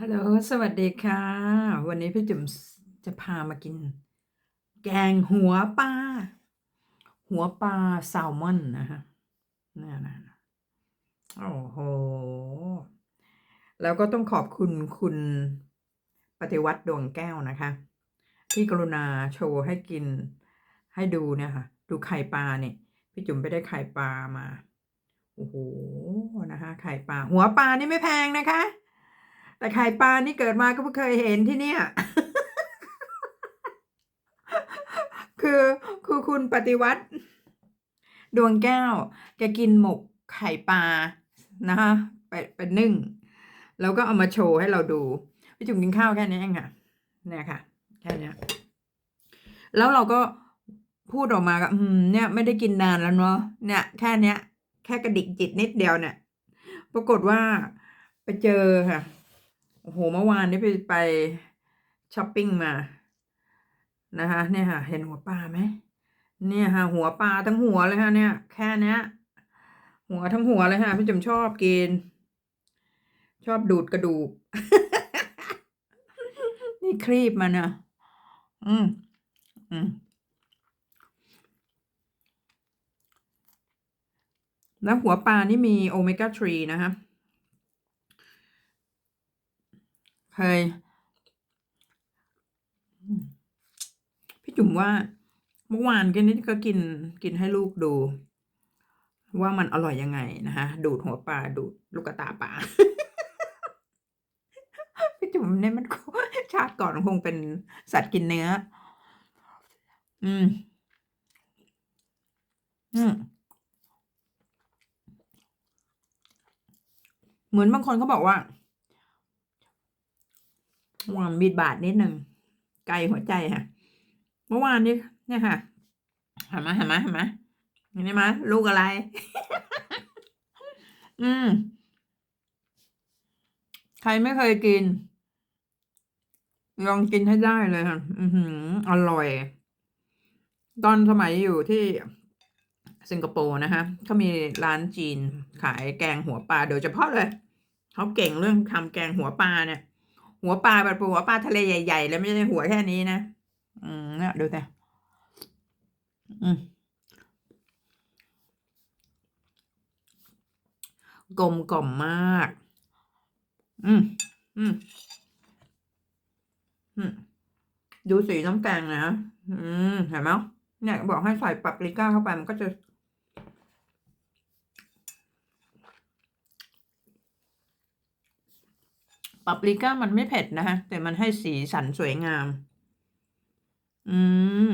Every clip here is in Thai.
ฮัลโหล สวัสดีค่ะ วันนี้พี่จุ๋มจะพามากิน แกงหัวปลา หัวปลาแซลมอนนะคะนี่นะโอ้โห แล้วก็ต้องขอบคุณคุณปฏิวัติดวงแก้วนะคะ ที่กรุณาโชว์ให้กินให้ดูเนี่ยค่ะ ดูไข่ปลาเนี่ย พี่จุ๋มไปได้ไข่ปลามา โอ้โห นะคะไข่ปลา หัวปลานี่ไม่แพงนะคะ แต่ไข่ปลานี่เกิดมาก็เพิ่งเคยเห็นที่เนี่ยคือคือคุณปฏิวัติ ดวงแก้วแกกินหมกไข่ปลานะคะไปไปนึ่ง แล้วก็เอามาโชว์ให้เราดูพี่จุ๋มกินข้าวแค่นี้เองค่ะเนี่ยค่ะ แค่เนี้ยแล้วเราก็พูดออกมาก็อืมเนี่ยไม่ได้กินนานแล้วเนาะเนี่ย แค่เนี้ย แค่กระดิกจิตนิดเดียวเนี่ย ปรากฏว่าไปเจอค่ะ โอ้โหเมื่อวานนี้ไปไปช้อปปิ้งมานะคะเนี่ยค่ะ เห็นหัวปลาไหมเนี่ยค่ะ หัวปลาทั้งหัวเลยค่ะเนี่ย แค่เนี้ยหัวทั้งหัวเลยค่ะพี่จมชอบกิน ชอบดูดกระดูก นี่ครีบมันนะอืมอืมแล้วหัวปลานี่มีโอเมก้า 3 นะคะ เคยพี่จุ๋มว่าเมื่อวานก็นี่ก็กินกินให้ลูกดู ว่ามันอร่อยยังไงนะคะดูดหัวปลาดูดลูกกระตาปลาพี่จุ๋มเนี่ยมันชาติก่อนคงเป็นสัตว์กินเนื้อ อืม อืมเหมือนบางคนเขาบอกว่า มมีดบาดนิดหนึ่งไกลหัวใจค่ะ เมื่อวานนี้เนี่ยค่ะห็นมเห็นมเห็นไหมเห็นไหมลูกอะไร อืม ใครไม่เคยกิน ลองกินให้ได้เลยค่ะ อือหือ อร่อย ตอนสมัยอยู่ที่สิงคโปร์นะคะเขามีร้านจีนขายแกงหัวปลาโดยเฉพาะเลย เขาเก่งเรื่องทำแกงหัวปลาเนี่ย หัวปลาแบบหัวปลาทะเลใหญ่ ๆ แล้วไม่ใช่หัวแค่นี้นะ อืมเนี่ยดูแต่อืมกลมกล่อมมาก อืม อืม อืม ดูสีน้ำแกงนะ อืม เห็นไหมเนี่ยบอกให้ใส่ปาปริก้าเข้าไปมันก็จะ ปาปริก้ามันไม่เผ็ดนะคะแต่มันให้สีสันสวยงาม อืม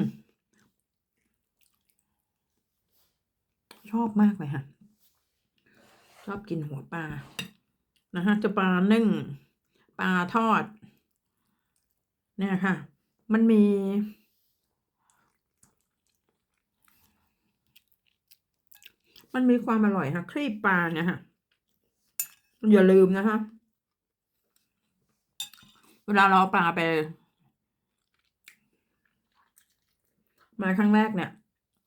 ชอบมากเลยค่ะชอบกินหัวปลา นะฮะ จะปลานึ่ง ปลาทอด เนี่ยค่ะ มันมีมันมีความอร่อยค่ะครีบปลาเนี่ยค่ะอย่าลืมนะคะ เวลาเราเอาปลาไป มาครั้งแรกเนี่ย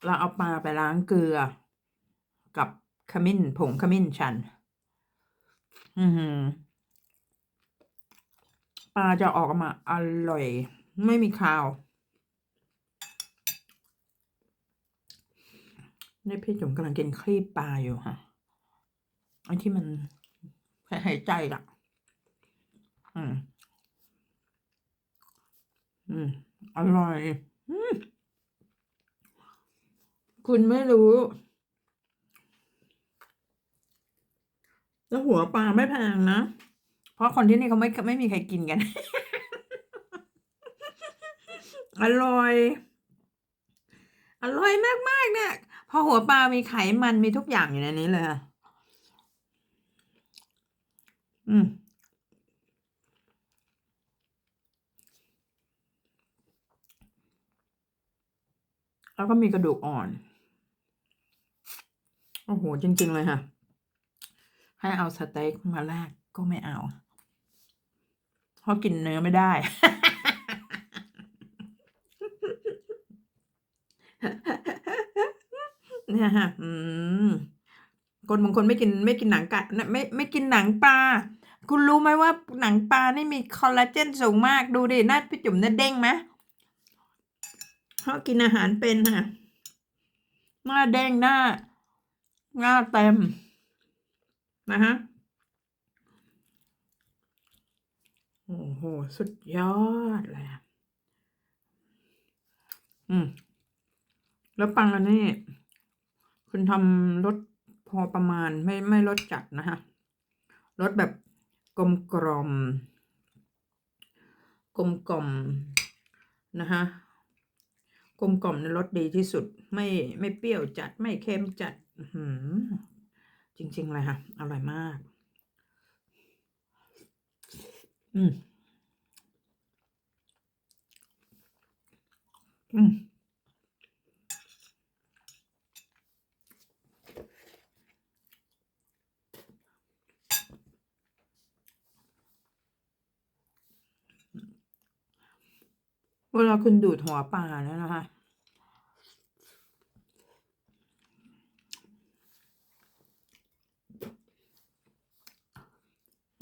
เราเอาปลาไปล้างเกลือ กับขมิ้นผงขมิ้นชัน อือปลาจะออกมาอร่อย ไม่มีคาวนี่พี่จุ๋มกำลังกินครีบปลาอยู่ค่ะไอ้ที่มันหายใจอะม อร่อย คุณไม่รู้ แล้วหัวปลาไม่แพงนะ เพราะคนที่นี่เขาไม่ไม่มีใครกินกัน อร่อย อร่อยมากๆเนี่ยพอหัวปลามีไขมันมีทุกอย่างอยู่ในนี้เลยค่ะอืม แล้วก็มีกระดูกอ่อน โอ้โห จริง ๆ เลยค่ะ ให้เอาสเต็กมาแลกก็ไม่เอา เพราะกินเนื้อไม่ได้ เนี่ยค่ะอืมคนบางคนไม่กินไม่กินหนังไก่ไม่ไม่กินหนังปลาคุณรู้ไหมว่าหนังปลานี่มีคอลลาเจนสูงมากดูดิหน้าพี่จุ๋มเนี่ยเด้งไหม เพราะกินอาหารเป็นค่ะหน้าเด้งหน้า หน้าเต็มนะฮะโอ้โห สุดยอดเลยอะอืม แล้วปังอันนี้ คุณทำรสพอประมาณไม่ไม่รสจัดนะฮะรสแบบกลมกลอมกลมกล่อมนะฮะ กลมกล่อมในรสดีที่สุด ไม่ไม่เปรี้ยวจัดไม่เค็มจัดหือจริง ๆ เลยค่ะ อร่อยมาก อืมอืม เวลาคุณดูดหัวปลาแล้วนะคะ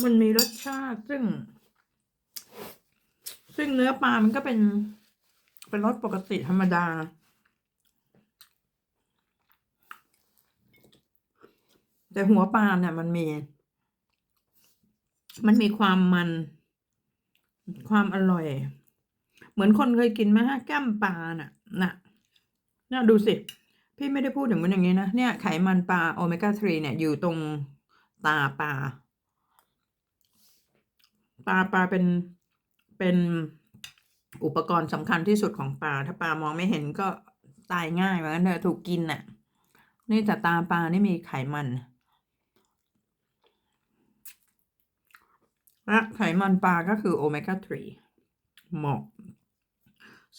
มันมีรสชาติซึ่ง ซึ่งเนื้อปลามันก็เป็น เป็นรสปกติธรรมดา แต่หัวปลาเนี่ยมันมี มันมีความมัน ความอร่อย เหมือนคนเคยกินไหมฮะแก้มปลาน่ะน่ะน่ะดูสิ พี่ไม่ได้พูดถึงมันอย่างนี้นะ เนี่ยไขมันปลาโอเมก้า 3 เนี่ย อยู่ตรงตาปลาปลาปลาเป็นเป็นอุปกรณ์สำคัญที่สุดของปลาถ้าปลามองไม่เห็นก็ตายง่ายเหมือนกันเถอะถูกกินน่ะ นี่แต่ตาปลานี่มีไขมันและไขมันปลาก็คือโอเมก้า 3 เหมาะ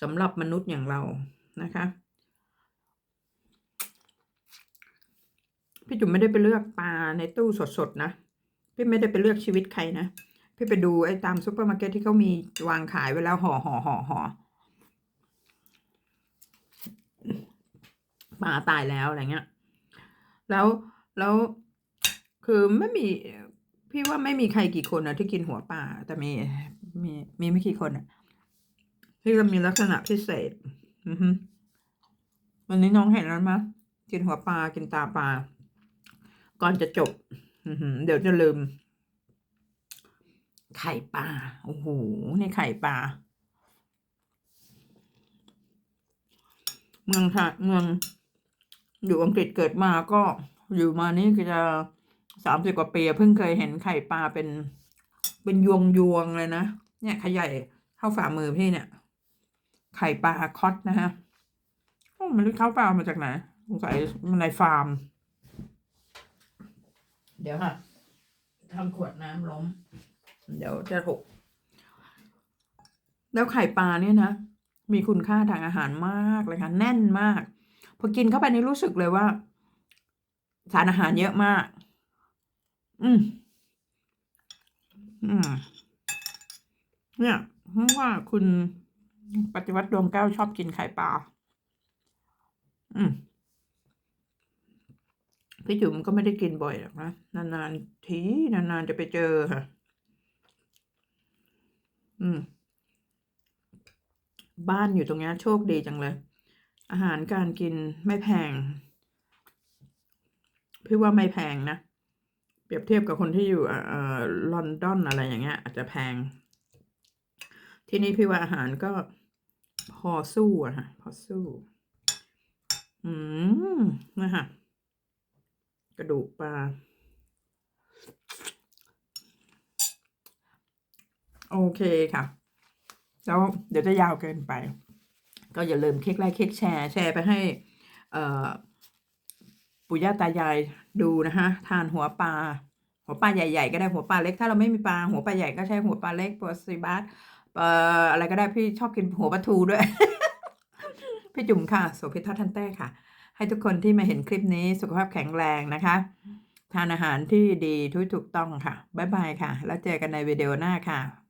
สำหรับมนุษย์อย่างเรานะคะพี่จุ๋มไม่ได้ไปเลือกปลาในตู้สดๆนะ พี่ไม่ได้ไปเลือกชีวิตใครนะ พี่ไปดูไอ้ตามซุปเปอร์มาร์เก็ตที่เขามีวางขายไว้แล้วห่อห่อห่อห่อปลาตายแล้วอะไรเงี้ย แล้วแล้วคือไม่มีพี่ว่าไม่มีใครกี่คนนะที่กินหัวปลาแต่มีมีมีไม่กี่คนอะ ที่จะมีลักษณะพิเศษ อือฮึวันนี้น้องเห็นแล้วมั้ยกินหัวปลา กินตาปลา ก่อนจะจบ อือหือเดี๋ยวจะลืม ไข่ปลา โอ้โห ในไข่ปลา เมืองค่ะเมือง อยู่อังกฤษเกิดมาก็อยู่มานี่ก็จะสามสิบกว่าปีเพิ่งเคยเห็นไข่ปลาเป็น เป็นยวงยวงเลยนะ เนี่ยขยายเท่าฝ่ามือพี่เนี่ย ไข่ปลาคอตนะฮะโอ้มันรู้เข้าปลามาจากไหนสงสัยมันในฟาร์ม เดี๋ยวค่ะทำขวดน้ำล้ม เดี๋ยวจะหก แล้วไข่ปลาเนี่ยนะ มีคุณค่าทางอาหารมากเลยค่ะ แน่นมาก พอกินเข้าไปนี่รู้สึกเลยว่า สารอาหารเยอะมาก อืม อืม เนี่ยเพราะว่าคุณ ปฏิวัติดวงแก้วชอบกินไข่ปลา อืม พี่จุ๋มก็ไม่ได้กินบ่อยหรอกนะ นานๆ ที นานๆ จะไปเจอค่ะ อืม บ้านอยู่ตรงนี้โชคดีจังเลย อาหารการกินไม่แพง พี่ว่าไม่แพงนะ เปรียบเทียบกับคนที่อยู่เอ่อลอนดอนอะไรอย่างเงี้ย อาจจะแพง ที่นี่พี่ว่าอาหารก็พอสู้อะฮะพอสู้ อืมนะคะกระดูกปลา โอเคค่ะ แล้วเดี๋ยวจะยาวเกินไป ก็อย่าลืมคลิกไลค์คลิกแชร์แชร์ไปให้ปู่ย่าตายายดูนะคะทานหัวปลาหัวปลาใหญ่ๆก็ได้หัวปลาเล็ก ถ้าเราไม่มีปลาหัวปลาใหญ่ก็ใช้หัวปลาเล็กปลาซีบาส อ่ออะไรก็ได้พี่ชอบกินหัวปลาทูด้วย พี่จุ๋มค่ะโสภิทัศน์ทันแต้ค่ะ ให้ทุกคนที่มาเห็นคลิปนี้สุขภาพแข็งแรงนะคะ ทานอาหารที่ดีทุกถูกต้องค่ะ บ๊ายบายค่ะ แล้วเจอกันในวิดีโอหน้าค่ะ